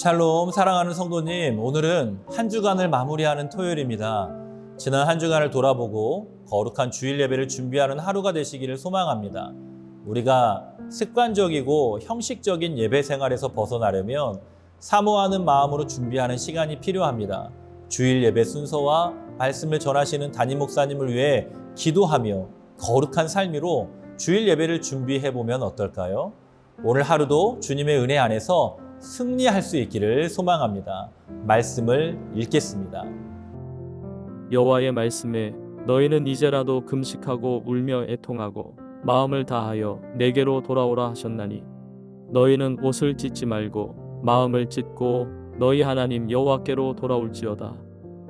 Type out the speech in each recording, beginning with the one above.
샬롬 사랑하는 성도님 오늘은 한 주간을 마무리하는 토요일입니다. 지난 한 주간을 돌아보고 거룩한 주일 예배를 준비하는 하루가 되시기를 소망합니다. 우리가 습관적이고 형식적인 예배 생활에서 벗어나려면 사모하는 마음으로 준비하는 시간이 필요합니다. 주일 예배 순서와 말씀을 전하시는 담임 목사님을 위해 기도하며 거룩한 삶으로 주일 예배를 준비해 보면 어떨까요? 오늘 하루도 주님의 은혜 안에서 승리할 수 있기를 소망합니다. 말씀을 읽겠습니다. 여호와의 말씀에 너희는 이제라도 금식하고 울며 애통하고 마음을 다하여 내게로 돌아오라 하셨나니 너희는 옷을 찢지 말고 마음을 찢고 너희 하나님 여호와께로 돌아올지어다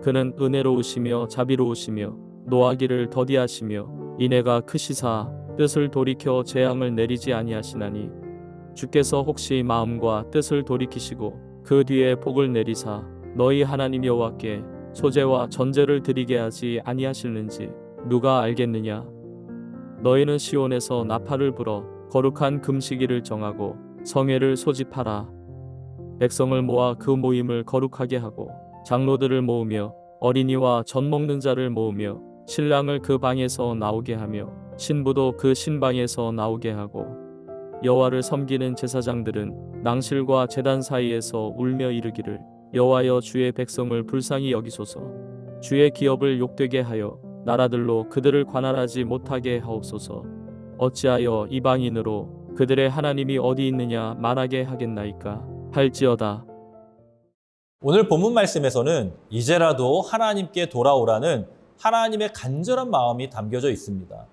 그는 은혜로우시며 자비로우시며 노하기를 더디하시며 인애가 크시사 뜻을 돌이켜 재앙을 내리지 아니하시나니 주께서 혹시 마음과 뜻을 돌이키시고 그 뒤에 복을 내리사 너희 하나님 여호와께 소재와 전제를 드리게 하지 아니하실는지 누가 알겠느냐? 너희는 시온에서 나팔을 불어 거룩한 금식일을 정하고 성회를 소집하라. 백성을 모아 그 모임을 거룩하게 하고 장로들을 모으며 어린이와 젖 먹는 자를 모으며 신랑을 그 방에서 나오게 하며 신부도 그 신방에서 나오게 하고 여호와를 섬기는 제사장들은 낭실과 제단 사이에서 울며 이르기를 여호와여 주의 백성을 불쌍히 여기소서. 주의 기업을 욕되게 하여 나라들로 그들을 관할하지 못하게 하옵소서. 어찌하여 이방인으로 그들의 하나님이 어디 있느냐 말하게 하겠나이까 할지어다. 오늘 본문 말씀에서는 이제라도 하나님께 돌아오라는 하나님의 간절한 마음이 담겨져 있습니다.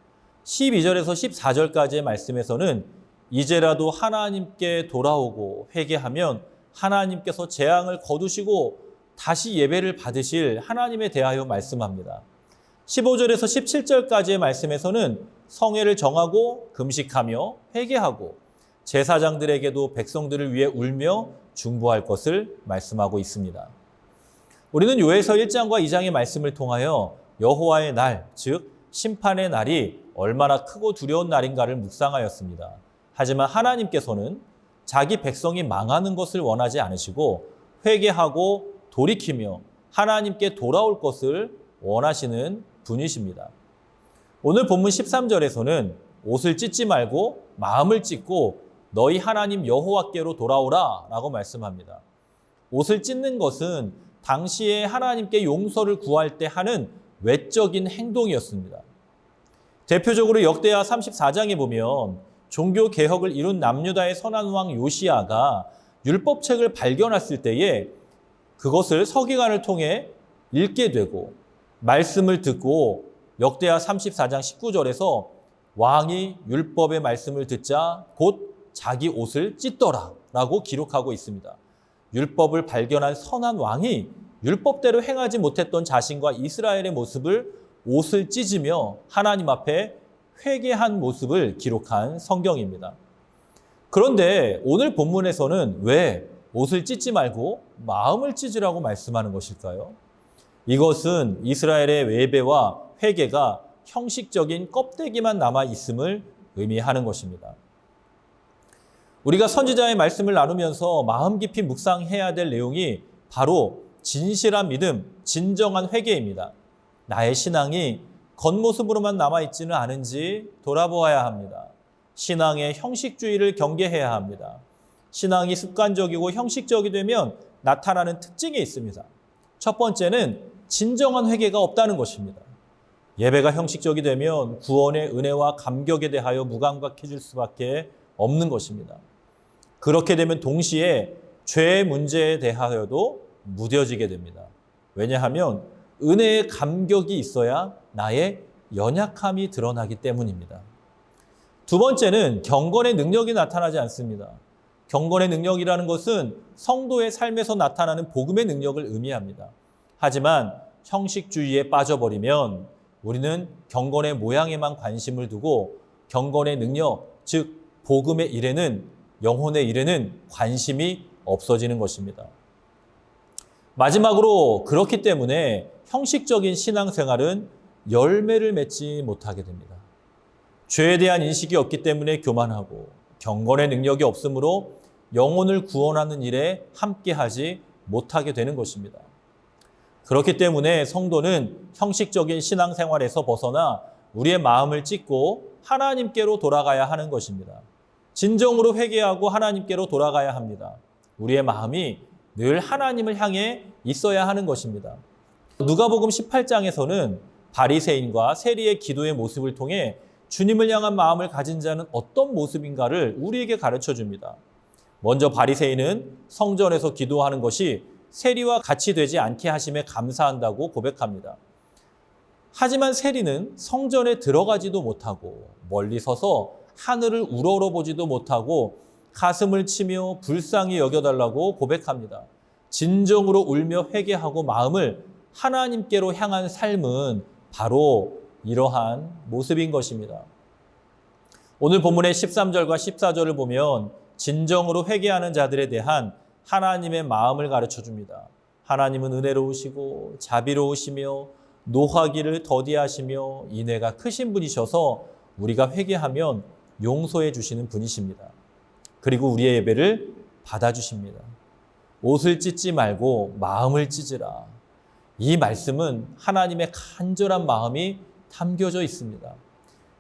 12절에서 14절까지의 말씀에서는 이제라도 하나님께 돌아오고 회개하면 하나님께서 재앙을 거두시고 다시 예배를 받으실 하나님에 대하여 말씀합니다. 15절에서 17절까지의 말씀에서는 성회를 정하고 금식하며 회개하고 제사장들에게도 백성들을 위해 울며 중보할 것을 말씀하고 있습니다. 우리는 요에서 1장과 2장의 말씀을 통하여 여호와의 날, 즉 심판의 날이 얼마나 크고 두려운 날인가를 묵상하였습니다. 하지만 하나님께서는 자기 백성이 망하는 것을 원하지 않으시고 회개하고 돌이키며 하나님께 돌아올 것을 원하시는 분이십니다. 오늘 본문 13절에서는 옷을 찢지 말고 마음을 찢고 너희 하나님 여호와께로 돌아오라 라고 말씀합니다. 옷을 찢는 것은 당시에 하나님께 용서를 구할 때 하는 외적인 행동이었습니다. 대표적으로 역대하 34장에 보면 종교 개혁을 이룬 남유다의 선한 왕 요시아가 율법책을 발견했을 때에 그것을 서기관을 통해 읽게 되고 말씀을 듣고 역대하 34장 19절에서 왕이 율법의 말씀을 듣자 곧 자기 옷을 찢더라 라고 기록하고 있습니다. 율법을 발견한 선한 왕이 율법대로 행하지 못했던 자신과 이스라엘의 모습을 옷을 찢으며 하나님 앞에 회개한 모습을 기록한 성경입니다. 그런데 오늘 본문에서는 왜 옷을 찢지 말고 마음을 찢으라고 말씀하는 것일까요? 이것은 이스라엘의 외배와 회개가 형식적인 껍데기만 남아 있음을 의미하는 것입니다. 우리가 선지자의 말씀을 나누면서 마음 깊이 묵상해야 될 내용이 바로 진실한 믿음, 진정한 회개입니다. 나의 신앙이 겉모습으로만 남아있지는 않은지 돌아보아야 합니다. 신앙의 형식주의를 경계해야 합니다. 신앙이 습관적이고 형식적이 되면 나타나는 특징이 있습니다. 첫 번째는 진정한 회개가 없다는 것입니다. 예배가 형식적이 되면 구원의 은혜와 감격에 대하여 무감각해질 수밖에 없는 것입니다. 그렇게 되면 동시에 죄의 문제에 대하여도 무뎌지게 됩니다. 왜냐하면 은혜의 감격이 있어야 나의 연약함이 드러나기 때문입니다. 두 번째는 경건의 능력이 나타나지 않습니다. 경건의 능력이라는 것은 성도의 삶에서 나타나는 복음의 능력을 의미합니다. 하지만 형식주의에 빠져버리면 우리는 경건의 모양에만 관심을 두고 경건의 능력, 즉 복음의 일에는 영혼의 일에는 관심이 없어지는 것입니다. 마지막으로 그렇기 때문에 형식적인 신앙생활은 열매를 맺지 못하게 됩니다. 죄에 대한 인식이 없기 때문에 교만하고 경건의 능력이 없으므로 영혼을 구원하는 일에 함께하지 못하게 되는 것입니다. 그렇기 때문에 성도는 형식적인 신앙생활에서 벗어나 우리의 마음을 찢고 하나님께로 돌아가야 하는 것입니다. 진정으로 회개하고 하나님께로 돌아가야 합니다. 우리의 마음이 늘 하나님을 향해 있어야 하는 것입니다. 누가복음 18장에서는 바리새인과 세리의 기도의 모습을 통해 주님을 향한 마음을 가진 자는 어떤 모습인가를 우리에게 가르쳐 줍니다. 먼저 바리새인은 성전에서 기도하는 것이 세리와 같이 되지 않게 하심에 감사한다고 고백합니다. 하지만 세리는 성전에 들어가지도 못하고 멀리 서서 하늘을 우러러 보지도 못하고 가슴을 치며 불쌍히 여겨달라고 고백합니다. 진정으로 울며 회개하고 마음을 하나님께로 향한 삶은 바로 이러한 모습인 것입니다. 오늘 본문의 13절과 14절을 보면 진정으로 회개하는 자들에 대한 하나님의 마음을 가르쳐 줍니다. 하나님은 은혜로우시고 자비로우시며 노하기를 더디하시며 인애가 크신 분이셔서 우리가 회개하면 용서해 주시는 분이십니다. 그리고 우리의 예배를 받아 주십니다. 옷을 찢지 말고 마음을 찢으라. 이 말씀은 하나님의 간절한 마음이 담겨져 있습니다.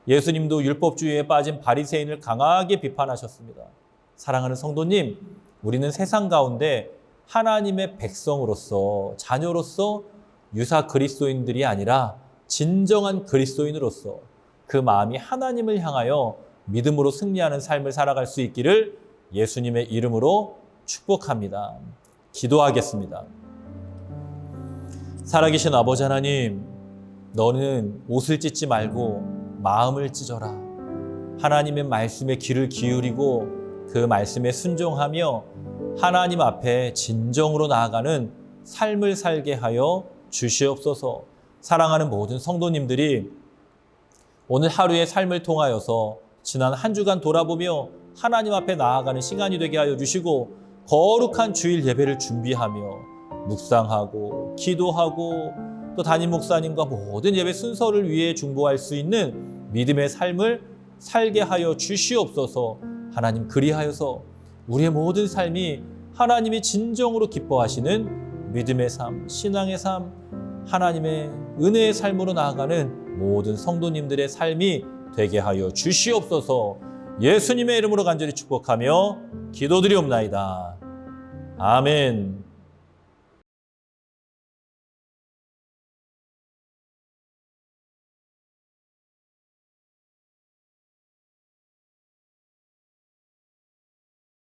예수님도 율법주의에 빠진 바리새인을 강하게 비판하셨습니다. 사랑하는 성도님, 우리는 세상 가운데 하나님의 백성으로서 자녀로서 유사 그리스도인들이 아니라 진정한 그리스도인으로서 그 마음이 하나님을 향하여 믿음으로 승리하는 삶을 살아갈 수 있기를 예수님의 이름으로 축복합니다. 기도하겠습니다. 살아계신 아버지 하나님, 너는 옷을 찢지 말고 마음을 찢어라. 하나님의 말씀에 귀를 기울이고 그 말씀에 순종하며 하나님 앞에 진정으로 나아가는 삶을 살게 하여 주시옵소서. 사랑하는 모든 성도님들이 오늘 하루의 삶을 통하여서 지난 한 주간 돌아보며 하나님 앞에 나아가는 시간이 되게 하여 주시고 거룩한 주일 예배를 준비하며 묵상하고 기도하고 또 담임 목사님과 모든 예배 순서를 위해 중보할 수 있는 믿음의 삶을 살게 하여 주시옵소서. 하나님 그리하여서 우리의 모든 삶이 하나님이 진정으로 기뻐하시는 믿음의 삶, 신앙의 삶, 하나님의 은혜의 삶으로 나아가는 모든 성도님들의 삶이 되게 하여 주시옵소서. 예수님의 이름으로 간절히 축복하며 기도드리옵나이다. 아멘.